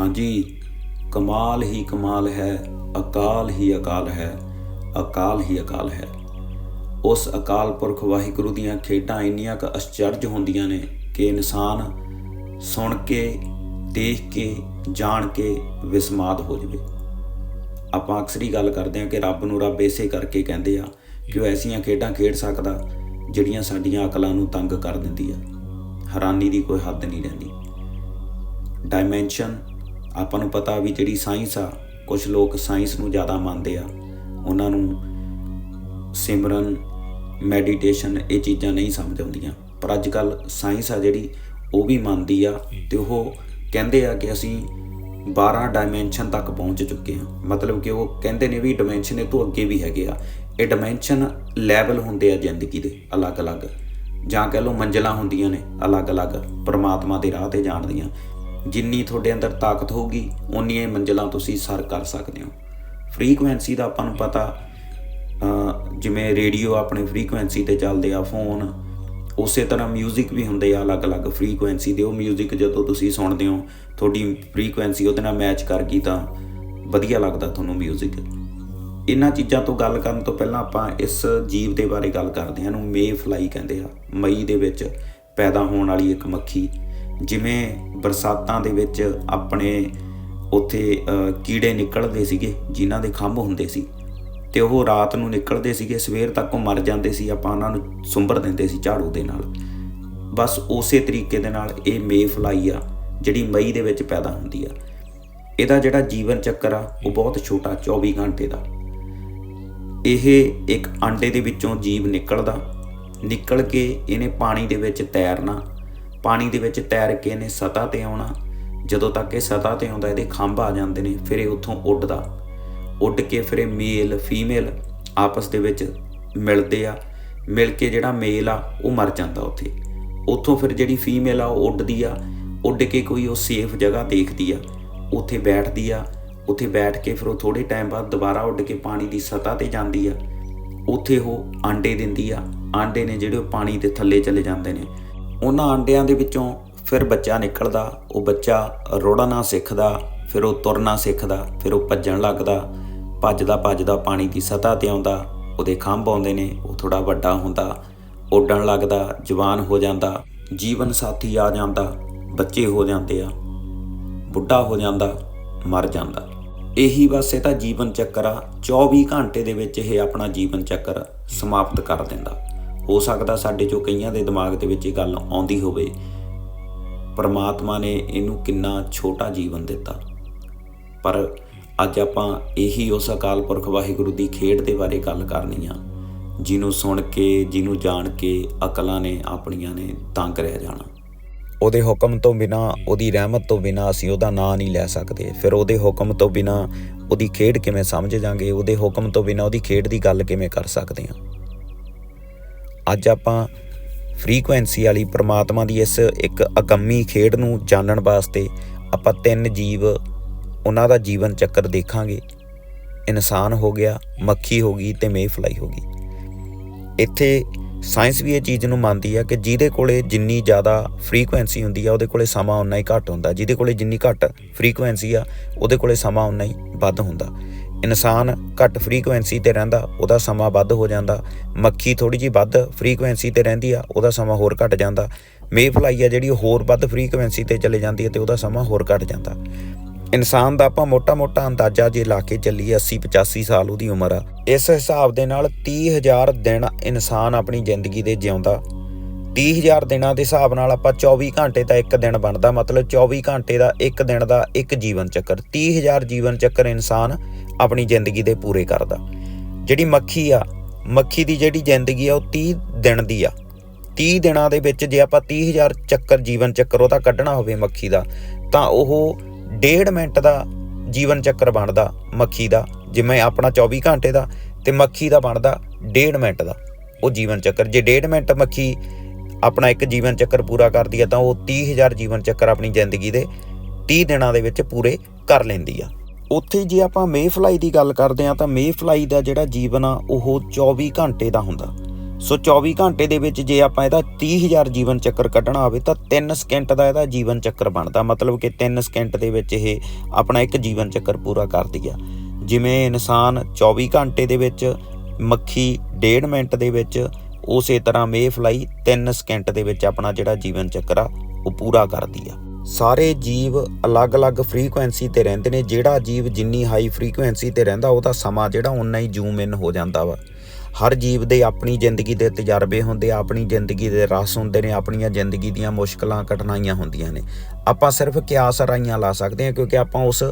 ਹਾਂਜੀ, ਕਮਾਲ ਹੀ ਕਮਾਲ ਹੈ, ਅਕਾਲ ਹੀ ਅਕਾਲ ਹੈ, ਅਕਾਲ ਹੀ ਅਕਾਲ ਹੈ। ਉਸ ਅਕਾਲ ਪੁਰਖ ਵਾਹਿਗੁਰੂ ਦੀਆਂ ਖੇਡਾਂ ਇੰਨੀਆਂ ਕੁ ਅਚਰਜ ਹੁੰਦੀਆਂ ਨੇ ਕਿ ਇਨਸਾਨ ਸੁਣ ਕੇ, ਦੇਖ ਕੇ, ਜਾਣ ਕੇ ਵਿਸਮਾਦ ਹੋ ਜਾਵੇ। ਆਪਾਂ ਅਕਸਰ ਹੀ ਗੱਲ ਕਰਦੇ ਹਾਂ ਕਿ ਰੱਬ ਨੂੰ ਰੱਬ ਇਸੇ ਕਰਕੇ ਕਹਿੰਦੇ ਆ ਕਿ ਉਹ ਐਸੀਆਂ ਖੇਡਾਂ ਖੇਡ ਸਕਦਾ ਜਿਹੜੀਆਂ ਸਾਡੀਆਂ ਅਕਲਾਂ ਨੂੰ ਤੰਗ ਕਰ ਦਿੰਦੀ ਆ। ਹੈਰਾਨੀ ਦੀ ਕੋਈ ਹੱਦ ਨਹੀਂ ਰਹਿੰਦੀ। ਡਾਈਮੈਂਸ਼ਨ ਆਪਾਂ ਨੂੰ ਪਤਾ ਵੀ ਜਿਹੜੀ ਸਾਇੰਸ ਆ ਕੁਝ ਲੋਕ ਸਾਇੰਸ ਨੂੰ ਜ਼ਿਆਦਾ ਮੰਨਦੇ ਆ। ਉਹਨਾਂ ਨੂੰ ਸਿਮਰਨ, ਮੈਡੀਟੇਸ਼ਨ ਇਹ ਚੀਜ਼ਾਂ ਨਹੀਂ ਸਮਝ ਆਉਂਦੀਆਂ। ਪਰ ਅੱਜ ਕੱਲ ਸਾਇੰਸ ਆ ਜਿਹੜੀ, ਉਹ ਵੀ ਮੰਨਦੀ ਆ ਤੇ ਉਹ ਕਹਿੰਦੇ ਆ ਕਿ ਅਸੀਂ 12 ਡਾਈਮੈਂਸ਼ਨ ਤੱਕ ਪਹੁੰਚ ਚੁੱਕੇ ਹਾਂ ਮਤਲਬ ਕਿ ਉਹ ਕਹਿੰਦੇ ਨੇ ਵੀ ਡਾਈਮੈਂਸ਼ਨ ਇਹ ਤੋਂ ਅੱਗੇ ਵੀ ਹੈਗੇ ਆ। ਇਹ ਡਾਈਮੈਂਸ਼ਨ ਲੈਵਲ ਹੁੰਦੇ ਆ ਜ਼ਿੰਦਗੀ ਦੇ, ਅਲੱਗ-ਅਲੱਗ। ਜਾਂ ਕਹ ਲਓ ਮੰਜ਼ਲਾਂ ਹੁੰਦੀਆਂ ਨੇ, ਅਲੱਗ-ਅਲੱਗ, ਪਰਮਾਤਮਾ ਦੇ ਰਾਹ ਤੇ ਜਾਣ ਦੀਆਂ। ਜਿੰਨੀ ਤੁਹਾਡੇ ਅੰਦਰ ਤਾਕਤ ਹੋਊਗੀ ਉਨੀਆਂ ਹੀ ਮੰਜ਼ਲਾਂ ਤੁਸੀਂ ਸਰ ਕਰ ਸਕਦੇ ਹੋ ਫ੍ਰੀਕੁਐਂਸੀ ਦਾ ਆਪਾਂ ਨੂੰ ਪਤਾ ਅਹ ਜਿਵੇਂ ਰੇਡੀਓ ਆਪਣੇ ਫ੍ਰੀਕੁਐਂਸੀ ਤੇ ਚੱਲਦੇ ਆ ਫੋਨ ਉਸੇ ਤਰ੍ਹਾਂ 뮤직 ਵੀ ਹੁੰਦੇ ਆ ਅਲੱਗ-ਅਲੱਗ ਫ੍ਰੀਕੁਐਂਸੀ ਦੇ ਉਹ 뮤직 ਜਦੋਂ ਤੁਸੀਂ ਸੁਣਦੇ ਹੋ ਤੁਹਾਡੀ ਫ੍ਰੀਕੁਐਂਸੀ ਉਹਦੇ ਨਾਲ ਮੈਚ ਕਰ ਗਈ ਤਾਂ ਵਧੀਆ ਲੱਗਦਾ ਤੁਹਾਨੂੰ 뮤직 ਇਹਨਾਂ ਚੀਜ਼ਾਂ ਤੋਂ ਗੱਲ ਕਰਨ ਤੋਂ ਪਹਿਲਾਂ ਆਪਾਂ ਇਸ ਜੀਵ ਦੇ ਬਾਰੇ ਗੱਲ ਕਰਦੇ ਹਾਂ ਇਹਨੂੰ ਮੇ ਫਲਾਈ ਕਹਿੰਦੇ ਆ ਮਈ ਦੇ ਵਿੱਚ ਪੈਦਾ ਹੋਣ ਵਾਲੀ ਇੱਕ ਮੱਖੀ ਜਿਵੇਂ ਬਰਸਾਤਾਂ ਦੇ ਵਿੱਚ ਆਪਣੇ ਉੱਥੇ ਕੀੜੇ ਨਿਕਲਦੇ ਸੀਗੇ, ਜਿਨ੍ਹਾਂ ਦੇ ਖੰਭ ਹੁੰਦੇ ਸੀ। ਤੇ ਉਹ ਰਾਤ ਨੂੰ ਨਿਕਲਦੇ ਸੀਗੇ, ਸਵੇਰ ਤੱਕ ਉਹ ਮਰ ਜਾਂਦੇ ਸੀ, ਆਪਾਂ ਉਹਨਾਂ ਨੂੰ ਸੁੰਬਰ ਦਿੰਦੇ ਸੀ ਝਾੜੂ ਦੇ ਨਾਲ। ਬਸ ਉਸੇ ਤਰੀਕੇ ਦੇ ਨਾਲ ਇਹ ਮੇ ਫਲਾਈ ਆ, ਜਿਹੜੀ ਮਈ ਦੇ ਵਿੱਚ ਪੈਦਾ ਹੁੰਦੀ ਆ। ਇਹਦਾ ਜਿਹੜਾ ਜੀਵਨ ਚੱਕਰ ਆ, ਉਹ ਬਹੁਤ ਛੋਟਾ 24 ਘੰਟੇ ਦਾ। ਇਹ ਇੱਕ ਆਂਡੇ ਦੇ ਵਿੱਚੋਂ ਜੀਵ ਨਿਕਲਦਾ, ਨਿਕਲ ਕੇ ਇਹਨੇ ਪਾਣੀ ਦੇ ਵਿੱਚ ਤੈਰਨਾ ਪਾਣੀ ਦੇ ਵਿੱਚ ਤੈਰ ਕੇ ਇਹਨੇ ਸਤ੍ਹਾ ਤੇ ਆਉਣਾ। ਜਦੋਂ ਤੱਕ ਇਹ ਸਤ੍ਹਾ ਤੇ ਆਉਂਦਾ, ਇਹਦੇ ਖੰਭ ਆ ਜਾਂਦੇ ਨੇ, ਫਿਰ ਇਹ ਉੱਥੋਂ ਉੱਡਦਾ। ਉੱਡ ਕੇ ਫਿਰ ਇਹ ਮੇਲ, ਫੀਮੇਲ ਆਪਸ ਦੇ ਵਿੱਚ ਮਿਲਦੇ ਆ। ਮਿਲ ਕੇ ਜਿਹੜਾ ਮੇਲ ਆ, ਉਹ ਮਰ ਜਾਂਦਾ ਉੱਥੇ। ਉੱਥੋਂ ਫਿਰ ਜਿਹੜੀ ਫੀਮੇਲ ਆ, ਉਹ ਉੱਡਦੀ ਆ। ਉੱਡ ਕੇ ਕੋਈ ਉਹ ਸੇਫ ਜਗ੍ਹਾ ਦੇਖਦੀ ਆ। ਉੱਥੇ ਬੈਠਦੀ ਆ। ਉੱਥੇ ਬੈਠ ਕੇ ਫਿਰ ਉਹ ਥੋੜੇ ਟਾਈਮ ਬਾਅਦ ਦੁਬਾਰਾ ਉੱਡ ਕੇ ਪਾਣੀ ਦੀ ਸਤਹ ਤੇ ਜਾਂਦੀ ਆ। ਉੱਥੇ ਉਹ ਆਂਡੇ ਦਿੰਦੀ ਆ। ਆਂਡੇ ਨੇ ਜਿਹੜੇ ਉਹ ਪਾਣੀ ਦੇ ਥੱਲੇ ਚਲੇ ਜਾਂਦੇ ਨੇ। ਉਹਨਾਂ ਆਂਡਿਆਂ ਦੇ ਵਿੱਚੋਂ ਫਿਰ ਬੱਚਾ ਨਿਕਲਦਾ, ਉਹ ਬੱਚਾ ਰੋੜਨਾ ਸਿੱਖਦਾ, ਫਿਰ ਉਹ ਤੁਰਨਾ ਸਿੱਖਦਾ, ਫਿਰ ਉਹ ਭੱਜਣ ਲੱਗਦਾ, ਭੱਜਦਾ ਭੱਜਦਾ ਪਾਣੀ ਦੀ ਸਤਹ ਤੇ ਆਉਂਦਾ, ਉਹਦੇ ਖੰਭ ਆਉਂਦੇ ਨੇ, ਉਹ ਥੋੜਾ ਵੱਡਾ ਹੁੰਦਾ, ਉੱਡਣ ਲੱਗਦਾ, ਜਵਾਨ ਹੋ ਜਾਂਦਾ, ਜੀਵਨ ਸਾਥੀ ਆ ਜਾਂਦਾ, ਬੱਚੇ ਹੋ ਜਾਂਦੇ ਆ, ਬੁੱਢਾ ਹੋ ਜਾਂਦਾ, ਮਰ ਜਾਂਦਾ। ਇਹੀ ਬਸ ਇਹ ਤਾਂ ਜੀਵਨ ਚੱਕਰ ਆ 24 ਘੰਟੇ ਦੇ ਵਿੱਚ ਇਹ ਆਪਣਾ ਜੀਵਨ ਚੱਕਰ ਸਮਾਪਤ ਕਰ ਦਿੰਦਾ। ਹੋ ਸਕਦਾ ਸਾਡੇ ਚੋਂ ਕਈਆਂ ਦੇ ਦਿਮਾਗ ਦੇ ਵਿੱਚ ਇਹ ਗੱਲ ਆਉਂਦੀ ਹੋਵੇ, ਪਰਮਾਤਮਾ ਨੇ ਇਹਨੂੰ ਕਿੰਨਾ ਛੋਟਾ ਜੀਵਨ ਦਿੱਤਾ। ਪਰ ਅੱਜ ਆਪਾਂ ਇਹੀ ਉਸ ਅਕਾਲ ਪੁਰਖ ਵਾਹਿਗੁਰੂ ਦੀ ਖੇਡ ਦੇ ਬਾਰੇ ਗੱਲ ਕਰਨੀ ਆ, ਜਿਹਨੂੰ ਸੁਣ ਕੇ, ਜਿਹਨੂੰ ਜਾਣ ਕੇ ਅਕਲਾਂ ਨੇ ਆਪਣੀਆਂ ਨੇ ਤੰਗ ਰਹਿ ਜਾਣਾ। ਉਹਦੇ ਹੁਕਮ ਤੋਂ ਬਿਨਾ, ਉਹਦੀ ਰਹਿਮਤ ਤੋਂ ਬਿਨਾ ਅਸੀਂ ਉਹਦਾ ਨਾਂ ਨਹੀਂ ਲੈ ਸਕਦੇ। ਫਿਰ ਉਹਦੇ ਹੁਕਮ ਤੋਂ ਬਿਨਾ ਉਹਦੀ ਖੇਡ ਕਿਵੇਂ ਸਮਝ ਜਾਾਂਗੇ? ਉਹਦੇ ਹੁਕਮ ਤੋਂ ਬਿਨਾ ਉਹਦੀ ਖੇਡ ਦੀ ਗੱਲ ਕਿਵੇਂ ਕਰ ਸਕਦੇ ਹਾਂ ਅੱਜ ਆਪਾਂ ਫ੍ਰੀਕੁਐਂਸੀ ਵਾਲੀ ਪ੍ਰਮਾਤਮਾ ਦੀ ਇਸ ਇੱਕ ਅਕੰਮੀ ਖੇਡ ਨੂੰ ਜਾਣਨ ਵਾਸਤੇ ਆਪਾਂ ਤਿੰਨ ਜੀਵ ਉਹਨਾਂ ਦਾ ਜੀਵਨ ਚੱਕਰ ਦੇਖਾਂਗੇ। ਇਨਸਾਨ ਹੋ ਗਿਆ, ਮੱਖੀ ਹੋ ਗਈ ਤੇ ਮੇਫਲਾਈ ਹੋ ਗਈ। ਇੱਥੇ ਸਾਇੰਸ ਵੀ ਇਹ ਚੀਜ਼ ਨੂੰ ਮੰਨਦੀ ਆ ਕਿ ਜਿਹਦੇ ਕੋਲੇ ਜਿੰਨੀ ਜ਼ਿਆਦਾ ਫ੍ਰੀਕੁਐਂਸੀ ਹੁੰਦੀ ਆ, ਉਹਦੇ ਕੋਲੇ ਸਮਾਂ ਉਨਾ ਹੀ ਘੱਟ ਹੁੰਦਾ। ਜਿਹਦੇ ਕੋਲੇ ਜਿੰਨੀ ਘੱਟ ਫ੍ਰੀਕੁਐਂਸੀ ਆ, ਉਹਦੇ ਕੋਲੇ ਸਮਾਂ ਉਨਾ ਹੀ ਵੱਧ ਹੁੰਦਾ। ਇਨਸਾਨ ਘੱਟ ਫ੍ਰੀਕੁਐਂਸੀ ਤੇ ਰਹਿੰਦਾ, ਉਹਦਾ ਸਮਾਂ ਵੱਧ ਹੋ ਜਾਂਦਾ। ਮੱਖੀ ਥੋੜੀ ਜਿਹੀ ਵੱਧ ਫ੍ਰੀਕੁਐਂਸੀ ਤੇ ਰਹਿੰਦੀ ਆ, ਉਹਦਾ ਸਮਾਂ ਹੋਰ ਘਟ ਜਾਂਦਾ। ਮੇਫਲਾਈ ਆ ਜਿਹੜੀ ਉਹ ਹੋਰ ਵੱਧ ਫ੍ਰੀਕੁਐਂਸੀ ਤੇ ਚਲੇ ਜਾਂਦੀ ਹੈ ਤੇ ਉਹਦਾ ਸਮਾਂ ਹੋਰ ਘਟ ਜਾਂਦਾ। ਇਨਸਾਨ ਦਾ ਆਪਾਂ ਮੋਟਾ-ਮੋਟਾ ਅੰਦਾਜ਼ਾ ਜੇ ਲਾ ਕੇ ਚੱਲੀਏ 80 85 ਸਾਲ ਉਹਦੀ ਉਮਰ ਆ। ਇਸ ਹਿਸਾਬ ਦੇ ਨਾਲ 30000 ਦਿਨ ਇਨਸਾਨ ਆਪਣੀ ਜ਼ਿੰਦਗੀ ਦੇ ਜਿਉਂਦਾ। 30000 ਦਿਨਾਂ ਦੇ ਹਿਸਾਬ ਨਾਲ ਆਪਾਂ 24 ਘੰਟੇ ਦਾ ਇੱਕ ਦਿਨ ਬਣਦਾ। ਮਤਲਬ 24 ਘੰਟੇ ਦਾ ਇੱਕ ਦਿਨ ਦਾ ਇੱਕ ਜੀਵਨ ਚੱਕਰ। 30000 ਜੀਵਨ ਚੱਕਰ ਇਨਸਾਨ ਆਪਣੀ ਜ਼ਿੰਦਗੀ ਦੇ ਪੂਰੇ ਕਰਦਾ। ਜਿਹੜੀ ਮੱਖੀ ਆ, ਮੱਖੀ ਦੀ ਜਿਹੜੀ ਜ਼ਿੰਦਗੀ ਆ, ਉਹ 30 ਦਿਨ ਦੀ ਆ। 30 ਦਿਨਾਂ ਦੇ ਵਿੱਚ ਜੇ ਆਪਾਂ 30000 ਚੱਕਰ ਜੀਵਨ ਚੱਕਰ ਉਹਦਾ ਕੱਢਣਾ ਹੋਵੇ ਮੱਖੀ ਦਾ, ਤਾਂ ਉਹ ਡੇਢ ਮਿੰਟ ਦਾ ਜੀਵਨ ਚੱਕਰ ਬਣਦਾ ਮੱਖੀ ਦਾ। ਜਿਵੇਂ ਆਪਣਾ 24 ਘੰਟੇ ਦਾ ਤੇ ਮੱਖੀ ਦਾ ਬਣਦਾ ਡੇਢ ਮਿੰਟ ਦਾ ਉਹ ਜੀਵਨ ਚੱਕਰ। ਜੇ ਡੇਢ ਮਿੰਟ ਮੱਖੀ ਆਪਣਾ ਇੱਕ ਜੀਵਨ ਚੱਕਰ ਪੂਰਾ ਕਰਦੀ ਹੈ ਤਾਂ ਉਹ 30000 ਜੀਵਨ ਚੱਕਰ ਆਪਣੀ ਜ਼ਿੰਦਗੀ ਦੇ 30 ਦਿਨਾਂ ਦੇ ਵਿੱਚ ਪੂਰੇ ਕਰ ਲੈਂਦੀ ਆ। ਉੱਥੇ ਜੇ ਆਪਾਂ ਮੇਫਲਾਈ ਦੀ ਗੱਲ ਕਰਦੇ ਆ, ਤਾਂ ਮੇਫਲਾਈ ਦਾ ਜਿਹੜਾ ਜੀਵਨ ਆ, ਉਹ 24 ਘੰਟੇ ਦਾ ਹੁੰਦਾ। ਸੋ 24 ਘੰਟੇ ਦੇ ਵਿੱਚ ਜੇ ਆਪਾਂ ਇਹਦਾ 30000 ਜੀਵਨ ਚੱਕਰ ਕੱਢਣਾ ਹੋਵੇ, ਤਾਂ 3 ਸਕਿੰਟ ਦਾ ਇਹਦਾ ਜੀਵਨ ਚੱਕਰ ਬਣਦਾ। ਮਤਲਬ ਕਿ 3 ਸਕਿੰਟ ਦੇ ਵਿੱਚ ਇਹ ਆਪਣਾ ਇੱਕ ਜੀਵਨ ਚੱਕਰ ਪੂਰਾ ਕਰਦੀ ਆ। ਜਿਵੇਂ ਇਨਸਾਨ 24 ਘੰਟੇ ਦੇ ਵਿੱਚ, ਮੱਖੀ 1.5 ਮਿੰਟ ਦੇ ਵਿੱਚ ਉਸੇ ਤਰ੍ਹਾਂ ਮੇਫਲਾਈ 3 ਸਕਿੰਟ ਦੇ ਵਿੱਚ ਆਪਣਾ ਜਿਹੜਾ ਜੀਵਨ ਚੱਕਰ ਆ, ਉਹ ਪੂਰਾ ਕਰਦੀ ਆ। ਸਾਰੇ ਜੀਵ ਅਲੱਗ-ਅਲੱਗ ਫ੍ਰੀਕੁਐਂਸੀ ਤੇ ਰਹਿੰਦੇ ਨੇ, ਜਿਹੜਾ ਜੀਵ ਜਿੰਨੀ ਹਾਈ ਫ੍ਰੀਕੁਐਂਸੀ ਤੇ ਰਹਿੰਦਾ, ਉਹਦਾ ਸਮਾਂ ਜਿਹੜਾ ਉਨਾ ਹੀ ਜ਼ੂਮ ਇਨ ਹੋ ਜਾਂਦਾ ਵਾ। ਹਰ ਜੀਵ ਦੇ ਆਪਣੀ ਜ਼ਿੰਦਗੀ ਦੇ ਤਜਰਬੇ ਹੁੰਦੇ ਆ, ਆਪਣੀ ਜ਼ਿੰਦਗੀ ਦੇ ਰਸ ਹੁੰਦੇ ਨੇ, ਆਪਣੀਆਂ ਜ਼ਿੰਦਗੀ ਦੀਆਂ ਮੁਸ਼ਕਲਾਂ, ਕਠਿਨਾਈਆਂ ਹੁੰਦੀਆਂ ਨੇ। ਆਪਾਂ ਸਿਰਫ ਕਿਆਸ ਰਾਈਆਂ ਲਾ ਸਕਦੇ ਹਾਂ, ਕਿਉਂਕਿ ਆਪਾਂ ਉਸ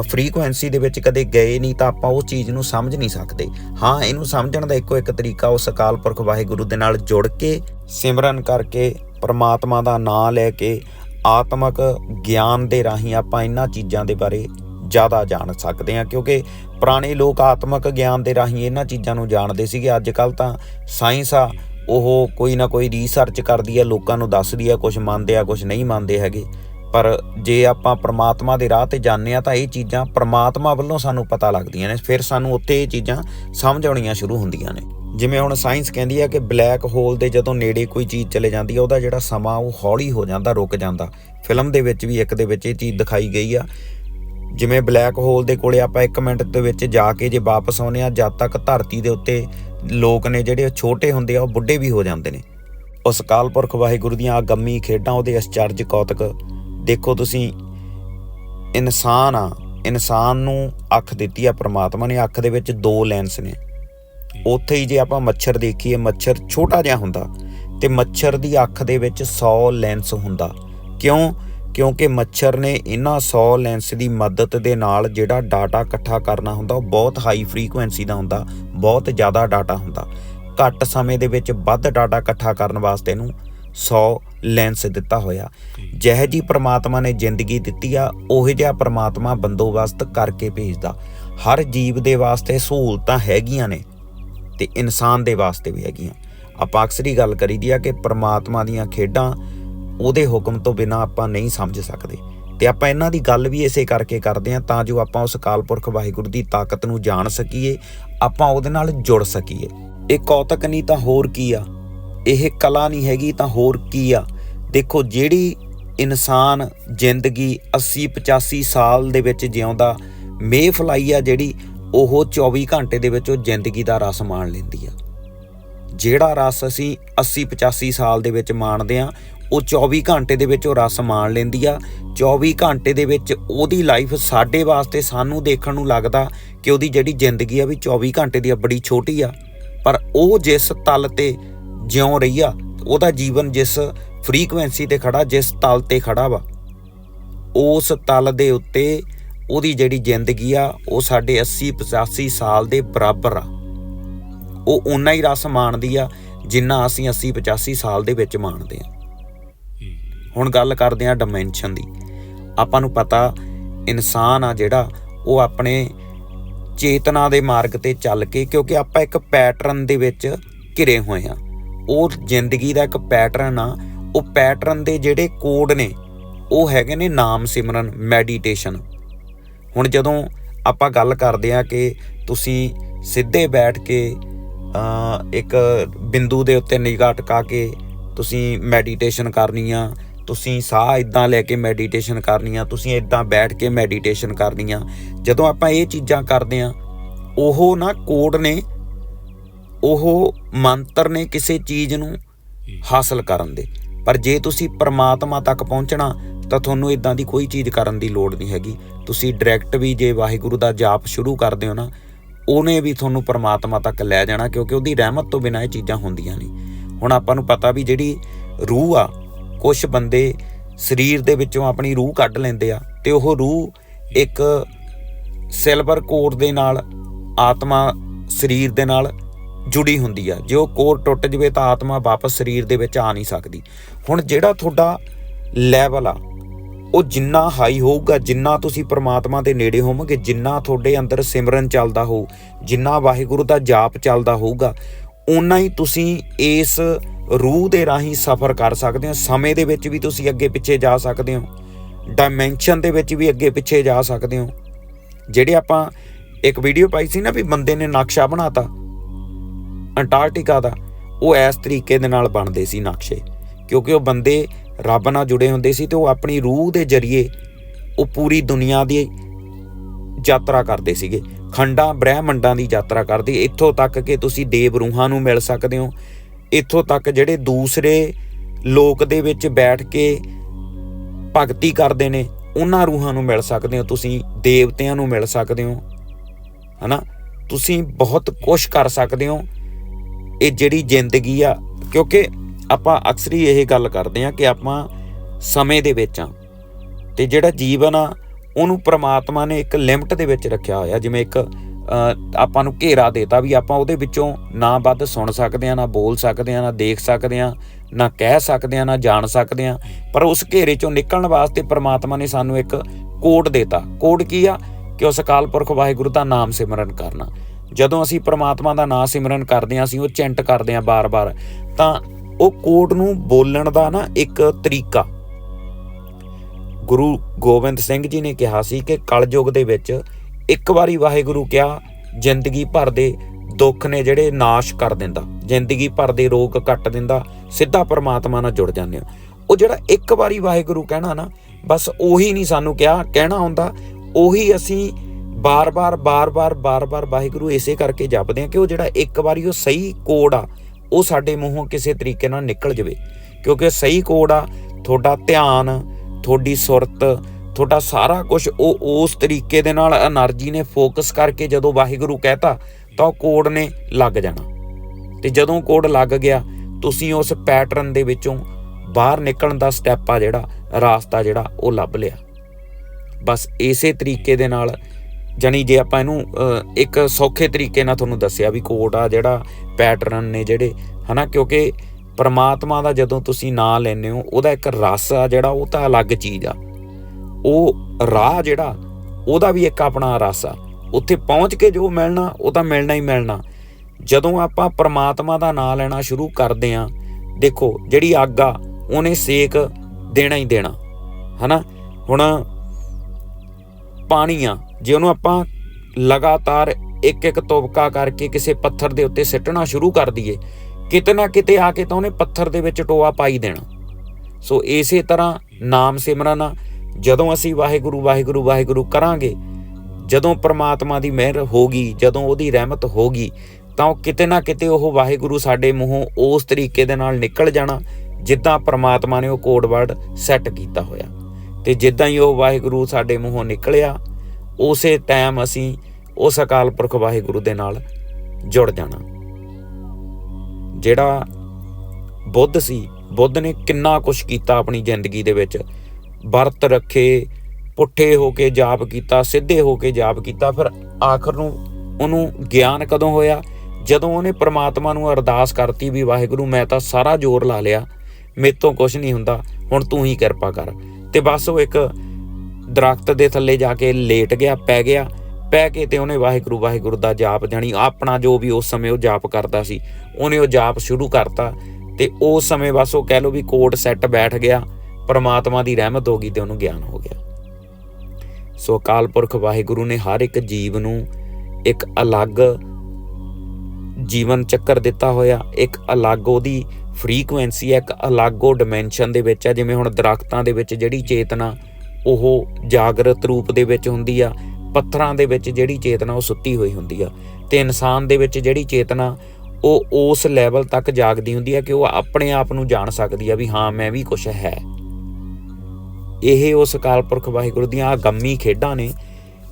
ਫ੍ਰੀਕੁਐਂਸੀ ਦੇ ਵਿੱਚ ਕਦੇ ਗਏ ਨਹੀਂ ਤਾਂ ਆਪਾਂ ਉਹ ਚੀਜ਼ ਨੂੰ ਸਮਝ ਨਹੀਂ ਸਕਦੇ। ਹਾਂ, ਇਹਨੂੰ ਸਮਝਣ ਦਾ ਇੱਕੋ ਇੱਕ ਤਰੀਕਾ ਉਸ ਅਕਾਲ ਪੁਰਖ ਵਾਹਿਗੁਰੂ ਦੇ ਨਾਲ ਜੁੜ ਕੇ, ਸਿਮਰਨ ਕਰਕੇ, ਪਰਮਾਤਮਾ ਦਾ ਨਾਮ ਲੈ ਕੇ, ਆਤਮਿਕ ਗਿਆਨ ਦੇ ਰਾਹੀਂ ਆਪਾਂ ਇਹਨਾਂ ਚੀਜ਼ਾਂ ਦੇ ਬਾਰੇ ਜ਼ਿਆਦਾ ਜਾਣ ਸਕਦੇ ਹਾਂ। ਕਿਉਂਕਿ ਪੁਰਾਣੇ ਲੋਕ ਆਤਮਿਕ ਗਿਆਨ ਦੇ ਰਾਹੀਂ ਇਹਨਾਂ ਚੀਜ਼ਾਂ ਨੂੰ ਜਾਣਦੇ ਸੀਗੇ। ਅੱਜ ਕੱਲ ਤਾਂ ਸਾਇੰਸ ਆ, ਉਹ ਕੋਈ ਨਾ ਕੋਈ ਰਿਸਰਚ ਕਰਦੀ ਹੈ ਲੋਕਾਂ ਨੂੰ ਦੱਸਦੀ ਹੈ ਕੁਝ ਮੰਨਦੇ ਆ ਕੁਝ ਨਹੀਂ ਮੰਨਦੇ ਹੈਗੇ। ਪਰ ਜੇ ਆਪਾਂ ਪ੍ਰਮਾਤਮਾ ਦੇ ਰਾਹ ਤੇ ਜਾਂਦੇ ਆ ਤਾਂ ਇਹ ਚੀਜ਼ਾਂ ਪ੍ਰਮਾਤਮਾ ਵੱਲੋਂ ਸਾਨੂੰ ਪਤਾ ਲੱਗਦੀਆਂ ਨੇ। ਫਿਰ ਸਾਨੂੰ ਉੱਥੇ ਇਹ ਚੀਜ਼ਾਂ ਸਮਝ ਆਉਣੀਆਂ ਸ਼ੁਰੂ ਹੁੰਦੀਆਂ ਨੇ। ਜਿਵੇਂ ਹੁਣ ਸਾਇੰਸ ਕਹਿੰਦੀ ਆ ਕਿ ਬਲੈਕ ਹੋਲ ਦੇ ਜਦੋਂ ਨੇੜੇ ਕੋਈ ਚੀਜ਼ ਚਲੇ ਜਾਂਦੀ ਆ, ਉਹਦਾ ਜਿਹੜਾ ਸਮਾਂ ਉਹ ਹੌਲੀ ਹੋ ਜਾਂਦਾ, ਰੁਕ ਜਾਂਦਾ। ਫਿਲਮ ਦੇ ਵਿੱਚ ਵੀ ਇੱਕ ਦੇ ਵਿੱਚ ਇਹ ਚੀਜ਼ ਦਿਖਾਈ ਗਈ ਆ। ਜਿਵੇਂ ਬਲੈਕ ਹੋਲ ਦੇ ਕੋਲੇ ਆਪਾਂ 1 ਮਿੰਟ ਦੇ ਵਿੱਚ ਜਾ ਕੇ ਜੇ ਵਾਪਸ ਆਉਨੇ ਆ ਜਦ ਤੱਕ ਧਰਤੀ ਦੇ ਉੱਤੇ ਲੋਕ ਨੇ ਜਿਹੜੇ ਛੋਟੇ ਹੁੰਦੇ ਆ, ਉਹ ਬੁੱਢੇ ਵੀ ਹੋ ਜਾਂਦੇ ਨੇ। ਉਸ ਅਕਾਲ ਪੁਰਖ ਵਾਹਿਗੁਰੂ ਦੀਆਂ ਅਗੰਮੀ ਖੇਡਾਂ ਉਹਦੇ ਅਚਰਜ ਕੌਤਕ ਦੇਖੋ ਤੁਸੀਂ, ਇਨਸਾਨ ਆ, ਇਨਸਾਨ ਨੂੰ ਅੱਖ ਦਿੱਤੀ ਆ, ਪ੍ਰਮਾਤਮਾ ਨੇ ਅੱਖ ਦੇ ਵਿੱਚ ਦੋ ਲੈਂਸ ਨੇ। ਉੱਥੇ ਹੀ ਜੇ ਆਪਾਂ ਮੱਛਰ ਦੇਖੀਏ, ਮੱਛਰ ਛੋਟਾ ਜਿਹਾ ਹੁੰਦਾ ਤੇ ਮੱਛਰ ਦੀ ਅੱਖ ਦੇ ਵਿੱਚ 100 ਲੈਂਸ ਹੁੰਦਾ। ਕਿਉਂ? ਕਿਉਂਕਿ ਮੱਛਰ ਨੇ ਇਹਨਾਂ 100 ਲੈਂਸ ਦੀ ਮਦਦ ਦੇ ਨਾਲ ਜਿਹੜਾ ਡਾਟਾ ਇਕੱਠਾ ਕਰਨਾ ਹੁੰਦਾ, ਉਹ ਬਹੁਤ ਹਾਈ ਫ੍ਰੀਕੁਐਂਸੀ ਦਾ ਹੁੰਦਾ, ਬਹੁਤ ਜ਼ਿਆਦਾ ਡਾਟਾ ਹੁੰਦਾ। ਘੱਟ ਸਮੇਂ ਦੇ ਵਿੱਚ ਵੱਧ ਡਾਟਾ ਇਕੱਠਾ ਕਰਨ ਵਾਸਤੇ ਇਹਨੂੰ 100 ਲੈਂਸ ਦਿੱਤਾ ਹੋਇਆ। ਜਿਹੇ ਜੀ ਪ੍ਰਮਾਤਮਾ ਨੇ ਜ਼ਿੰਦਗੀ ਦਿੱਤੀ ਆ ਉਹੇ ਜਿਹਾ ਪ੍ਰਮਾਤਮਾ ਬੰਦੋਬਸਤ ਕਰਕੇ ਭੇਜਦਾ। ਹਰ ਜੀਵ ਦੇ ਵਾਸਤੇ ਸਹੂਲਤਾਂ ਹੈਗੀਆਂ ਨੇ ਤੇ ਇਨਸਾਨ ਦੇ ਵਾਸਤੇ ਵੀ ਹੈਗੀਆਂ। ਆਪਾਂ ਅਕਸਰ ਹੀ ਗੱਲ ਕਰੀਦੀ ਆ ਕਿ ਪ੍ਰਮਾਤਮਾ ਦੀਆਂ ਖੇਡਾਂ ਉਹਦੇ ਹੁਕਮ ਤੋਂ ਬਿਨਾ ਆਪਾਂ ਨਹੀਂ ਸਮਝ ਸਕਦੇ। ਤੇ ਆਪਾਂ ਇਹਨਾਂ ਦੀ ਗੱਲ ਵੀ ਇਸੇ ਕਰਕੇ ਕਰਦੇ ਆ ਤਾਂ ਜੋ ਆਪਾਂ ਉਸ ਅਕਾਲ ਪੁਰਖ ਵਾਹਿਗੁਰੂ ਦੀ ਤਾਕਤ ਨੂੰ ਜਾਣ ਸਕੀਏ ਆਪਾਂ ਉਹਦੇ ਨਾਲ ਜੁੜ ਸਕੀਏ। ਇਹ ਕੌਤਕ ਨਹੀਂ ਤਾਂ ਹੋਰ ਕੀ ਆ? ਇਹ ਕਲਾ ਨਹੀਂ ਹੈਗੀ ਤਾਂ ਹੋਰ ਕੀ ਆ? ਦੇਖੋ, ਜਿਹੜੀ ਇਨਸਾਨ ਜ਼ਿੰਦਗੀ 80 85 ਸਾਲ ਦੇ ਵਿੱਚ ਜਿਉਂਦਾ, ਮੇਹ ਫਲਾਈ ਆ ਜਿਹੜੀ, ਉਹ 24 ਘੰਟੇ ਦੇ ਵਿੱਚ ਉਹ ਜ਼ਿੰਦਗੀ ਦਾ ਰਸ ਮਾਣ ਲੈਂਦੀ ਆ। ਜਿਹੜਾ ਰਸ ਅਸੀਂ 80 85 ਸਾਲ ਦੇ ਵਿੱਚ ਮਾਣਦੇ ਆ, ਉਹ 24 ਘੰਟੇ ਦੇ ਵਿੱਚ ਉਹ ਰਸ ਮਾਣ ਲੈਂਦੀ ਆ। 24 ਘੰਟੇ ਦੇ ਵਿੱਚ ਉਹਦੀ ਲਾਈਫ ਸਾਡੇ ਵਾਸਤੇ ਸਾਨੂੰ ਦੇਖਣ ਨੂੰ ਲੱਗਦਾ ਕਿ ਉਹਦੀ ਜਿਹੜੀ ਜ਼ਿੰਦਗੀ ਆ ਵੀ 24 ਘੰਟੇ ਦੀ ਆ, ਬੜੀ ਛੋਟੀ ਆ। ਪਰ ਉਹ ਜਿਸ ਤਲ ਤੇ ਜਿਉਂ ਰਹੀ ਆ ਉਹਦਾ ਜੀਵਨ ਜਿਸ ਫ੍ਰੀਕੁਐਂਸੀ ਤੇ ਖੜਾ, ਜਿਸ ਤਲ ਤੇ ਖੜਾ ਵਾ। ਉਸ ਤਲ ਦੇ ਉੱਤੇ ਉਹਦੀ ਜਿਹੜੀ ਜ਼ਿੰਦਗੀ ਆ, ਉਹ ਸਾਡੇ 80 85 ਸਾਲ ਦੇ ਬਰਾਬਰ ਆ। ਉਹ ਉਨਾ ਹੀ ਰਸ ਮਾਣਦੀ ਆ, ਜਿੰਨਾ ਅਸੀਂ 80 85 ਸਾਲ ਦੇ ਵਿੱਚ ਮਾਣਦੇ ਆ। ਹੁਣ ਗੱਲ ਕਰਦੇ ਆ ਡਾਈਮੈਂਸ਼ਨ ਦੀ। ਆਪਾਂ ਨੂੰ ਪਤਾ, ਇਨਸਾਨ ਆ ਜਿਹੜਾ, ਉਹ ਆਪਣੇ ਚੇਤਨਾ ਦੇ ਮਾਰਗ ਤੇ ਚੱਲ ਕੇ, ਕਿਉਂਕਿ ਆਪਾਂ ਇੱਕ ਪੈਟਰਨ ਦੇ ਵਿੱਚ ਘਿਰੇ ਹੋਏ ਆ। ਉਹ ਜ਼ਿੰਦਗੀ ਦਾ ਇੱਕ ਪੈਟਰਨ ਆ, ਉਹ ਪੈਟਰਨ ਦੇ ਜਿਹੜੇ ਕੋਡ ਨੇ, ਉਹ ਹੈਗੇ ਨੇ ਨਾਮ ਸਿਮਰਨ ਮੈਡੀਟੇਸ਼ਨ ਹੁਣ ਜਦੋਂ ਆਪਾਂ ਗੱਲ ਕਰਦੇ ਆ ਕਿ ਤੁਸੀਂ ਸਿੱਧੇ ਬੈਠ ਕੇ ਇੱਕ ਬਿੰਦੂ ਦੇ ਉੱਤੇ ਨਿਗਾਹ ਟਿਕਾ ਕੇ ਤੁਸੀਂ ਮੈਡੀਟੇਸ਼ਨ ਕਰਨੀ ਆ, ਤੁਸੀਂ ਸਾਹ ਇਦਾਂ ਲੈ ਕੇ ਮੈਡੀਟੇਸ਼ਨ ਕਰਨੀ ਆ, ਤੁਸੀਂ ਇਦਾਂ ਬੈਠ ਕੇ ਮੈਡੀਟੇਸ਼ਨ ਕਰਨੀ ਆ, ਜਦੋਂ ਆਪਾਂ ਇਹ ਚੀਜ਼ਾਂ ਕਰਦੇ ਆ ਉਹ ਨਾ ਕੋਡ ਨੇ ਉਹ ਮੰਤਰ ਨੇ ਕਿਸੇ ਚੀਜ਼ ਨੂੰ ਹਾਸਲ ਕਰਨ ਦੇ। ਪਰ ਜੇ ਤੁਸੀਂ ਪਰਮਾਤਮਾ ਤੱਕ ਪਹੁੰਚਣਾ, ਤਾਂ ਤੁਹਾਨੂੰ ਇਦਾਂ ਦੀ ਕੋਈ ਚੀਜ਼ ਕਰਨ ਦੀ ਲੋੜ ਨਹੀਂ ਹੈਗੀ। ਤੁਸੀਂ ਡਾਇਰੈਕਟ ਵੀ ਜੇ ਵਾਹਿਗੁਰੂ ਦਾ ਜਾਪ ਸ਼ੁਰੂ ਕਰਦੇ ਹੋ ਨਾ, ਉਹਨੇ ਵੀ ਤੁਹਾਨੂੰ ਪਰਮਾਤਮਾ ਤੱਕ ਲੈ ਜਾਣਾ, ਕਿਉਂਕਿ ਉਹਦੀ ਰਹਿਮਤ ਤੋਂ ਬਿਨਾਂ ਇਹ ਚੀਜ਼ਾਂ ਹੁੰਦੀਆਂ ਨਹੀਂ। ਹੁਣ ਆਪਾਂ ਨੂੰ ਪਤਾ ਵੀ ਜਿਹੜੀ ਰੂਹ ਆ ਕੁਝ ਬੰਦੇ ਸਰੀਰ ਦੇ ਵਿੱਚੋਂ ਆਪਣੀ ਰੂਹ ਕੱਢ ਲੈਂਦੇ ਆ, ਤੇ ਉਹ ਰੂਹ ਇੱਕ ਸਿਲਵਰ ਕੋਡ ਦੇ ਨਾਲ, ਆਤਮਾ ਸਰੀਰ ਦੇ ਨਾਲ ਜੁੜੀ ਹੁੰਦੀ ਆ। ਜੇ ਉਹ ਕੋਰ ਟੁੱਟ ਜਵੇ ਤਾਂ ਆਤਮਾ ਵਾਪਸ ਸਰੀਰ ਦੇ ਵਿੱਚ ਆ ਨਹੀਂ ਸਕਦੀ। ਹੁਣ ਜਿਹੜਾ ਤੁਹਾਡਾ ਲੈਵਲ ਆ, ਉਹ ਜਿੰਨਾ ਹਾਈ ਹੋਊਗਾ, ਜਿੰਨਾ ਤੁਸੀਂ ਪ੍ਰਮਾਤਮਾ ਦੇ ਨੇੜੇ ਹੋਵੋਗੇ, ਜਿੰਨਾ ਤੁਹਾਡੇ ਅੰਦਰ ਸਿਮਰਨ ਚੱਲਦਾ ਹੋ, ਜਿੰਨਾ ਵਾਹਿਗੁਰੂ ਦਾ ਜਾਪ ਚੱਲਦਾ ਹੋਊਗਾ ਉਨਾ ਹੀ ਤੁਸੀਂ ਇਸ ਰੂਹ ਦੇ ਰਾਹੀਂ ਸਫ਼ਰ ਕਰ ਸਕਦੇ ਹੋ। ਸਮੇਂ ਦੇ ਵਿੱਚ ਵੀ ਤੁਸੀਂ ਅੱਗੇ ਪਿੱਛੇ ਜਾ ਸਕਦੇ ਹੋ। ਡਾਈਮੈਂਸ਼ਨ ਦੇ ਵਿੱਚ ਵੀ ਅੱਗੇ ਪਿੱਛੇ ਜਾ ਸਕਦੇ ਹੋ। ਜਿਹੜੇ ਆਪਾਂ ਇੱਕ ਵੀਡੀਓ ਪਾਈ ਸੀ ਨਾ ਵੀ ਬੰਦੇ ਨੇ ਨਕਸ਼ਾ ਬਣਾਤਾ ਅੰਟਾਰਕਟਿਕਾ ਦਾ, ਉਹ ਇਸ ਤਰੀਕੇ ਦੇ ਨਾਲ ਬਣਦੇ ਸੀ ਨਕਸ਼ੇ, ਕਿਉਂਕਿ ਉਹ ਬੰਦੇ ਰੱਬ ਨਾਲ ਜੁੜੇ ਹੁੰਦੇ ਸੀ ਤੇ ਉਹ ਆਪਣੀ ਰੂਹ ਦੇ ਜ਼ਰੀਏ ਉਹ ਪੂਰੀ ਦੁਨੀਆ ਦੀ ਯਾਤਰਾ ਕਰਦੇ ਸੀਗੇ। ਖੰਡਾਂ, ਬ੍ਰਹਿਮੰਡਾਂ ਦੀ ਯਾਤਰਾ ਕਰਦੇ। ਇੱਥੋਂ ਤੱਕ ਕਿ ਤੁਸੀਂ ਦੇਵ ਰੂਹਾਂ ਨੂੰ ਮਿਲ ਸਕਦੇ ਹੋ। ਇੱਥੋਂ ਤੱਕ ਜਿਹੜੇ ਦੂਸਰੇ ਲੋਕ ਦੇ ਵਿੱਚ ਬੈਠ ਕੇ ਭਗਤੀ ਕਰਦੇ ਨੇ, ਉਹਨਾਂ ਰੂਹਾਂ ਨੂੰ ਮਿਲ ਸਕਦੇ ਹੋ। ਤੁਸੀਂ ਦੇਵਤਿਆਂ ਨੂੰ ਮਿਲ ਸਕਦੇ ਹੋ। ਹਨਾ? ਤੁਸੀਂ ਬਹੁਤ ਕੁਝ ਕਰ ਸਕਦੇ ਹੋ। ਇਹ ਜਿਹੜੀ ਜ਼ਿੰਦਗੀ ਆ, ਕਿਉਂਕਿ ਆਪਾਂ ਅਕਸਰ ਹੀ ਇਹ ਗੱਲ ਕਰਦੇ ਆ ਕਿ ਆਪਾਂ ਸਮੇਂ ਦੇ ਵਿੱਚ ਆ ਤੇ ਜਿਹੜਾ ਜੀਵਨ ਆ, ਉਹਨੂੰ ਪ੍ਰਮਾਤਮਾ ਨੇ ਇੱਕ ਲਿਮਟ ਦੇ ਵਿੱਚ ਰੱਖਿਆ ਹੋਇਆ, ਜਿਵੇਂ ਇੱਕ ਆਪਾਂ ਨੂੰ ਘੇਰਾ ਦੇਤਾ ਵੀ ਆਪਾਂ ਉਹਦੇ ਵਿੱਚੋਂ ਨਾ ਵੱਧ ਸੁਣ ਸਕਦੇ ਆ ਨਾ ਬੋਲ ਸਕਦੇ ਆ ਨਾ ਦੇਖ ਸਕਦੇ ਆ ਨਾ ਕਹਿ ਸਕਦੇ ਆ ਨਾ ਜਾਣ ਸਕਦੇ ਆ ਪਰ ਉਸ ਘੇਰੇ ਚੋਂ ਨਿਕਲਣ ਵਾਸਤੇ ਪ੍ਰਮਾਤਮਾ ਨੇ ਸਾਨੂੰ ਇੱਕ ਕੋਡ ਦੇਤਾ। ਕੋਡ ਕੀ ਆ? ਕਿ ਉਸ ਅਕਾਲ ਪੁਰਖ ਵਾਹਿਗੁਰੂ ਦਾ ਨਾਮ ਸਿਮਰਨ ਕਰਨਾ। ਜਦੋਂ ਅਸੀਂ ਪ੍ਰਮਾਤਮਾ ਦਾ ਨਾਮ ਸਿਮਰਨ ਕਰਦੇ ਆ ਅਸੀਂ ਉਹ ਚੈਂਟ ਕਰਦੇ ਆ ਬਾਰ-ਬਾਰ, ਤਾਂ ਉਹ ਕੋਟ ਨੂੰ ਬੋਲਣ ਦਾ ਨਾ ਇੱਕ ਤਰੀਕਾ। ਗੁਰੂ ਗੋਬਿੰਦ ਸਿੰਘ ਜੀ ਨੇ ਕਿਹਾ ਸੀ ਕਿ ਕਲਯੁਗ ਦੇ ਵਿੱਚ ਇੱਕ ਵਾਰੀ ਵਾਹਿਗੁਰੂ ਕਿਹਾ, ਜ਼ਿੰਦਗੀ ਭਰ ਦੇ ਦੁੱਖ ਨੇ ਜਿਹੜੇ ਨਾਸ਼ ਕਰ ਦਿੰਦਾ। ਜ਼ਿੰਦਗੀ ਭਰ ਦੇ ਰੋਗ ਕੱਟ ਦਿੰਦਾ। ਸਿੱਧਾ ਪਰਮਾਤਮਾ ਨਾਲ ਜੁੜ ਜਾਂਦੇ ਹੋ। ਉਹ ਜਿਹੜਾ ਇੱਕ ਵਾਰੀ ਵਾਹਿਗੁਰੂ ਕਹਿਣਾ ਨਾ, ਬਸ ਉਹੀ ਨਹੀਂ ਸਾਨੂੰ ਕਿਹਾ, ਕਹਿਣਾ ਹੁੰਦਾ, ਉਹੀ ਅਸੀਂ ਬਾਰ-ਬਾਰ ਬਾਰ-ਬਾਰ ਬਾਰ-ਬਾਰ ਵਾਹਿਗੁਰੂ ਇਸੇ ਕਰਕੇ ਜਪਦੇ ਆ ਕਿ ਉਹ ਜਿਹੜਾ ਇੱਕ ਵਾਰੀ ਉਹ ਸਹੀ ਕੋਡ ਆ, ਉਹ ਸਾਡੇ ਮੂੰਹੋਂ ਕਿਸੇ ਤਰੀਕੇ ਨਾਲ ਨਿਕਲ ਜਵੇ। ਕਿਉਂਕਿ ਸਹੀ ਕੋਡ ਆ, ਤੁਹਾਡਾ ਧਿਆਨ, ਤੁਹਾਡੀ ਸੁਰਤ, ਤੁਹਾਡਾ ਸਾਰਾ ਕੁਝ ਉਹ ਉਸ ਤਰੀਕੇ ਦੇ ਨਾਲ એનર્ਜੀ ਨੇ ਫੋਕਸ ਕਰਕੇ ਜਦੋਂ ਵਾਹਿਗੁਰੂ ਕਹਤਾ, ਤਾਂ ਕੋਡ ਨੇ ਲੱਗ ਜਾਣਾ। ਤੇ ਜਦੋਂ ਕੋਡ ਲੱਗ ਗਿਆ, ਤੁਸੀਂ ਉਸ ਪੈਟਰਨ ਦੇ ਵਿੱਚੋਂ ਬਾਹਰ ਨਿਕਲਣ ਦਾ ਸਟੈਪ ਆ ਜਿਹੜਾ, ਰਾਸਤਾ ਜਿਹੜਾ, ਉਹ ਲੱਭ ਲਿਆ। ਬਸ ਇਸੇ ਤਰੀਕੇ ਦੇ ਨਾਲ ਜਾਣੀ ਜੇ ਆਪਾਂ ਇਹਨੂੰ ਇੱਕ ਸੌਖੇ ਤਰੀਕੇ ਨਾਲ ਤੁਹਾਨੂੰ ਦੱਸਿਆ ਵੀ ਕੋਡ ਆ ਜਿਹੜਾ ਪੈਟਰਨ ਨੇ ਜਿਹੜੇ, ਹਨਾ, ਕਿਉਂਕਿ ਪਰਮਾਤਮਾ ਦਾ ਜਦੋਂ ਤੁਸੀਂ ਨਾਂ ਲੈਂਦੇ ਹੋ, ਉਹਦਾ ਇੱਕ ਰਸ ਆ ਜਿਹੜਾ, ਉਹ ਤਾਂ ਅਲੱਗ ਚੀਜ਼ ਆ। ਉਹ ਰਾਹ ਜਿਹੜਾ, ਉਹਦਾ ਵੀ ਇੱਕ ਆਪਣਾ ਰਸ ਆ। ਉੱਥੇ ਪਹੁੰਚ ਕੇ ਜੋ ਮਿਲਣਾ, ਉਹ ਤਾਂ ਮਿਲਣਾ ਹੀ ਮਿਲਣਾ। ਜਦੋਂ ਆਪਾਂ ਪਰਮਾਤਮਾ ਦਾ ਨਾਮ ਲੈਣਾ ਸ਼ੁਰੂ ਕਰਦੇ ਆਂ ਦੇਖੋ, ਜਿਹੜੀ ਅੱਗ ਆ, ਉਹਨੇ ਸੇਕ ਦੇਣਾ ਹੀ ਦੇਣਾ, ਹਨਾ? ਹੁਣ ਪਾਣੀ ਆ ਜੇ ਉਹਨੂੰ ਆਪਾਂ ਲਗਾਤਾਰ ਇੱਕ ਇੱਕ ਤੋਬਕਾ ਕਰਕੇ ਕਿਸੇ ਪੱਥਰ ਦੇ ਉੱਤੇ ਸਿੱਟਣਾ ਸ਼ੁਰੂ ਕਰ ਦਈਏ, ਕਿਤੇ ਨਾ ਕਿਤੇ ਆ ਕੇ ਤਾਂ ਉਹਨੇ ਪੱਥਰ ਦੇ ਵਿੱਚ ਟੋਆ ਪਾਈ ਦੇਣਾ। ਸੋ ਇਸੇ ਤਰ੍ਹਾਂ ਨਾਮ ਸਿਮਰਨ ਆ। ਜਦੋਂ ਅਸੀਂ ਵਾਹਿਗੁਰੂ ਵਾਹਿਗੁਰੂ ਵਾਹਿਗੁਰੂ ਕਰਾਂਗੇ, ਜਦੋਂ ਪ੍ਰਮਾਤਮਾ ਦੀ ਮਿਹਰ ਹੋਗੀ, ਜਦੋਂ ਉਹਦੀ ਰਹਿਮਤ ਹੋਗੀ, ਤਾਂ ਉਹ ਕਿਤੇ ਨਾ ਕਿਤੇ ਉਹ ਵਾਹਿਗੁਰੂ ਸਾਡੇ ਮੂੰਹੋਂ ਉਸ ਤਰੀਕੇ ਦੇ ਨਾਲ ਨਿਕਲ ਜਾਣਾ, ਜਿੱਦਾਂ ਪ੍ਰਮਾਤਮਾ ਨੇ ਉਹ ਕੋਡ ਵਰਡ ਸੈੱਟ ਕੀਤਾ ਹੋਇਆ। ਤੇ ਜਿੱਦਾਂ ਹੀ ਉਹ ਵਾਹਿਗੁਰੂ ਸਾਡੇ ਮੂੰਹੋਂ ਨਿਕਲਿਆ ਉਸੇ ਟਾਈਮ ਅਸੀਂ ਉਸ ਅਕਾਲ ਪੁਰਖ ਵਾਹਿਗੁਰੂ ਦੇ ਨਾਲ ਜੁੜ ਜਾਣਾ। ਜਿਹੜਾ ਬੁੱਧ ਸੀ, ਬੁੱਧ ਨੇ ਕਿੰਨਾ ਕੁਝ ਕੀਤਾ ਆਪਣੀ ਜ਼ਿੰਦਗੀ ਦੇ ਵਿੱਚ। ਵਰਤ ਰੱਖੇ, ਪੁੱਠੇ ਹੋ ਕੇ ਜਾਪ ਕੀਤਾ, ਸਿੱਧੇ ਹੋ ਕੇ ਜਾਪ ਕੀਤਾ, ਫਿਰ ਆਖਰ ਨੂੰ ਉਹਨੂੰ ਗਿਆਨ ਕਦੋਂ ਹੋਇਆ? ਜਦੋਂ ਉਹਨੇ ਪ੍ਰਮਾਤਮਾ ਨੂੰ ਅਰਦਾਸ ਕਰਤੀ ਵੀ ਵਾਹਿਗੁਰੂ, ਮੈਂ ਤਾਂ ਸਾਰਾ ਜ਼ੋਰ ਲਾ ਲਿਆ ਮੇਰੇ ਤੋਂ ਕੁਝ ਨਹੀਂ ਹੁੰਦਾ, ਹੁਣ ਤੂੰ ਹੀ ਕਿਰਪਾ ਕਰ। ਤੇ ਬਸ ਉਹ ਇੱਕ ਦਰਖਤ ਦੇ ਥੱਲੇ ਜਾ ਕੇ ਲੇਟ ਗਿਆ, ਪੈ ਗਿਆ। ਪੈ ਕੇ ਤੇ ਉਹਨੇ ਵਾਹਿਗੁਰੂ ਵਾਹਿਗੁਰੂ ਦਾ ਜਾਪ, ਜਾਣੀ ਆਪਣਾ ਜੋ ਵੀ ਉਸ ਸਮੇਂ ਉਹ ਜਾਪ ਕਰਦਾ ਸੀ, ਉਹਨੇ ਉਹ ਜਾਪ ਸ਼ੁਰੂ ਕਰਤਾ। ਤੇ ਉਸ ਸਮੇਂ ਬਸ ਉਹ ਕਹਿ ਲੋ ਵੀ ਕੋਟ ਸੈੱਟ ਬੈਠ ਗਿਆ, ਪਰਮਾਤਮਾ ਦੀ ਰਹਿਮਤ ਹੋ ਗਈ ਤੇ ਉਹਨੂੰ ਗਿਆਨ ਹੋ ਗਿਆ। ਸੋ ਅਕਾਲ ਪੁਰਖ ਵਾਹਿਗੁਰੂ ਨੇ ਹਰ ਇੱਕ ਜੀਵ ਨੂੰ ਇੱਕ ਅਲੱਗ ਜੀਵਨ ਚੱਕਰ ਦਿੱਤਾ ਹੋਇਆ, ਇੱਕ ਅਲੱਗ ਉਹਦੀ ਫ੍ਰੀਕੁਐਂਸੀ ਹੈ, ਇੱਕ ਅਲੱਗ ਉਹ ਡਾਈਮੈਂਸ਼ਨ ਦੇ ਵਿੱਚ ਹੈ, ਜਿਵੇਂ ਹੁਣ ਦਰਖਤਾਂ ਦੇ ਵਿੱਚ ਜਿਹੜੀ ਚੇਤਨਾ ਉਹ ਜਾਗਰਤ ਰੂਪ ਦੇ ਵਿੱਚ ਹੁੰਦੀ ਆ, ਪੱਥਰਾਂ ਦੇ ਵਿੱਚ ਜਿਹੜੀ ਚੇਤਨਾ ਉਹ ਸੁੱਤੀ ਹੋਈ ਹੁੰਦੀ ਆ। ਤੇ ਇਨਸਾਨ ਦੇ ਵਿੱਚ ਜਿਹੜੀ ਚੇਤਨਾ, ਉਹ ਉਸ ਲੈਵਲ ਤੱਕ ਜਾਗਦੀ ਹੁੰਦੀ ਹੈ ਕਿ ਉਹ ਆਪਣੇ ਆਪ ਨੂੰ ਜਾਣ ਸਕਦੀ ਆ ਵੀ ਹਾਂ, ਮੈਂ ਵੀ ਕੁਝ ਹੈ। ਇਹ ਉਸ ਅਕਾਲ ਪੁਰਖ ਵਾਹਿਗੁਰੂ ਦੀਆਂ ਆ ਅਗੰਮੀ ਖੇਡਾਂ ਨੇ,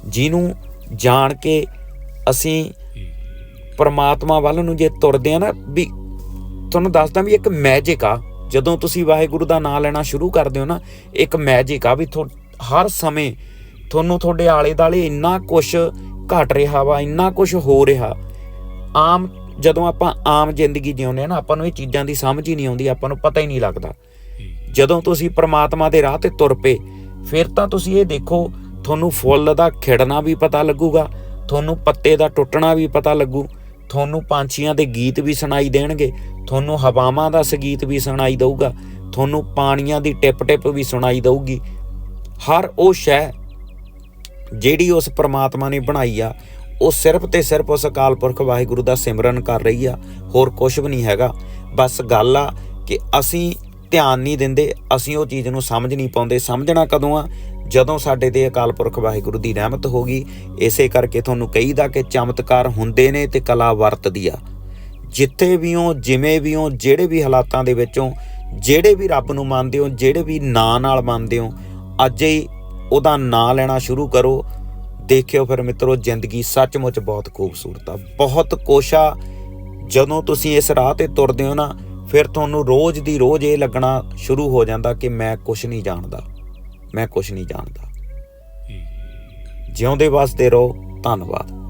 ਜਿਹਨੂੰ ਜਾਣ ਕੇ ਅਸੀਂ ਪਰਮਾਤਮਾ ਵੱਲ ਨੂੰ ਜੇ ਤੁਰਦੇ ਆ ਨਾ ਵੀ ਤੁਹਾਨੂੰ ਦੱਸਦਾ ਵੀ ਇੱਕ ਮੈਜਿਕ ਆ। ਜਦੋਂ ਤੁਸੀਂ ਵਾਹਿਗੁਰੂ ਦਾ ਨਾਮ ਲੈਣਾ ਸ਼ੁਰੂ ਕਰਦੇ ਹੋ ਨਾ, ਇੱਕ ਮੈਜਿਕ ਆ ਵੀ ਥੋ- ਹਰ ਸਮੇਂ ਤੁਹਾਨੂੰ ਤੁਹਾਡੇ ਆਲੇ ਦਾਲੇ ਇੰਨਾ ਕੁਝ ਘਟ ਰਿਹਾ ਵਾ, ਇੰਨਾ ਕੁਝ ਹੋ ਰਿਹਾ। ਆਮ ਜਦੋਂ ਆਪਾਂ ਆਮ ਜ਼ਿੰਦਗੀ ਜਿਉਂਦੇ ਆ ਨਾ, ਆਪਾਂ ਨੂੰ ਇਹ ਚੀਜ਼ਾਂ ਦੀ ਸਮਝ ਹੀ ਨਹੀਂ ਆਉਂਦੀ, ਆਪਾਂ ਨੂੰ ਪਤਾ ਹੀ ਨਹੀਂ ਲੱਗਦਾ। ਜਦੋਂ ਤੁਸੀਂ ਪ੍ਰਮਾਤਮਾ ਦੇ ਰਾਹ ਤੇ ਤੁਰ ਪਏ, ਫਿਰ ਤਾਂ ਤੁਸੀਂ ਇਹ ਦੇਖੋ, ਤੁਹਾਨੂੰ ਫੁੱਲ ਦਾ ਖਿੜਨਾ ਵੀ ਪਤਾ ਲੱਗੂਗਾ, ਤੁਹਾਨੂੰ ਪੱਤੇ ਦਾ ਟੁੱਟਣਾ ਵੀ ਪਤਾ ਲੱਗੂ, ਤੁਹਾਨੂੰ ਪੰਛੀਆਂ ਦੇ ਗੀਤ ਵੀ ਸੁਣਾਈ ਦੇਣਗੇ, ਤੁਹਾਨੂੰ ਹਵਾਵਾਂ ਦਾ ਸੰਗੀਤ ਵੀ ਸੁਣਾਈ ਦੇਊਗਾ, ਤੁਹਾਨੂੰ ਪਾਣੀਆਂ ਦੀ ਟਿਪ ਟਿਪ ਵੀ ਸੁਣਾਈ ਦੇਊਗੀ ਹਰ ਉਹ ਸ਼ੈ ਜਿਹੜੀ ਉਸ ਪ੍ਰਮਾਤਮਾ ਨੇ ਬਣਾਈ ਆ, ਉਹ ਸਿਰਫ ਤੇ ਸਿਰਫ ਉਸ ਅਕਾਲ ਪੁਰਖ ਵਾਹਿਗੁਰੂ ਦਾ ਸਿਮਰਨ ਕਰ ਰਹੀ ਆ, ਹੋਰ ਕੁਝ ਵੀ ਨਹੀਂ ਹੈਗਾ। ਬਸ ਗੱਲ ਆ ਕਿ ਅਸੀਂ ਧਿਆਨ ਨਹੀਂ ਦਿੰਦੇ, ਅਸੀਂ ਉਹ ਚੀਜ਼ ਨੂੰ ਸਮਝ ਨਹੀਂ ਪਾਉਂਦੇ। ਸਮਝਣਾ ਕਦੋਂ ਆ? ਜਦੋਂ ਸਾਡੇ ਤੇ ਅਕਾਲ ਪੁਰਖ ਵਾਹਿਗੁਰੂ ਦੀ ਰਹਿਮਤ ਹੋ ਗਈ, ਇਸੇ ਕਰਕੇ ਤੁਹਾਨੂੰ ਕਹੀਦਾ ਕਿ ਚਮਤਕਾਰ ਹੁੰਦੇ ਨੇ ਤੇ ਕਲਾ ਵਰਤਦੀ ਆ। ਜਿੱਥੇ ਵੀ ਹੋ, ਜਿਵੇਂ ਵੀ ਹੋ, ਜਿਹੜੇ ਵੀ ਹਾਲਾਤਾਂ ਦੇ ਵਿੱਚੋਂ ਜਿਹੜੇ ਵੀ ਰੱਬ ਨੂੰ ਮੰਨਦੇ ਹੋ, ਜਿਹੜੇ ਵੀ ਨਾਂ ਨਾਲ ਮੰਨਦੇ ਹੋ ਅੱਜ ਹੀ ਉਹਦਾ ਨਾਂ ਲੈਣਾ ਸ਼ੁਰੂ ਕਰੋ। ਦੇਖਿਓ ਫਿਰ ਮਿੱਤਰੋ ਜ਼ਿੰਦਗੀ ਸੱਚਮੁੱਚ ਬਹੁਤ ਖੂਬਸੂਰਤ ਆ। ਬਹੁਤ ਕੋਸ਼ਾ ਜਦੋਂ ਤੁਸੀਂ ਇਸ ਰਾਹ ਤੇ ਤੁਰਦੇ ਹੋ ਨਾ ਫਿਰ ਤੁਹਾਨੂੰ ਰੋਜ਼ ਦੀ ਰੋਜ਼ ਇਹ ਲੱਗਣਾ ਸ਼ੁਰੂ ਹੋ ਜਾਂਦਾ ਕਿ ਮੈਂ ਕੁਝ ਨਹੀਂ ਜਾਣਦਾ। ਮੈਂ ਕੁਝ ਨਹੀਂ ਜਾਣਦਾ। ਜਿਉਂਦੇ ਵਾਸਤੇ ਰਹੋ। ਧੰਨਵਾਦ।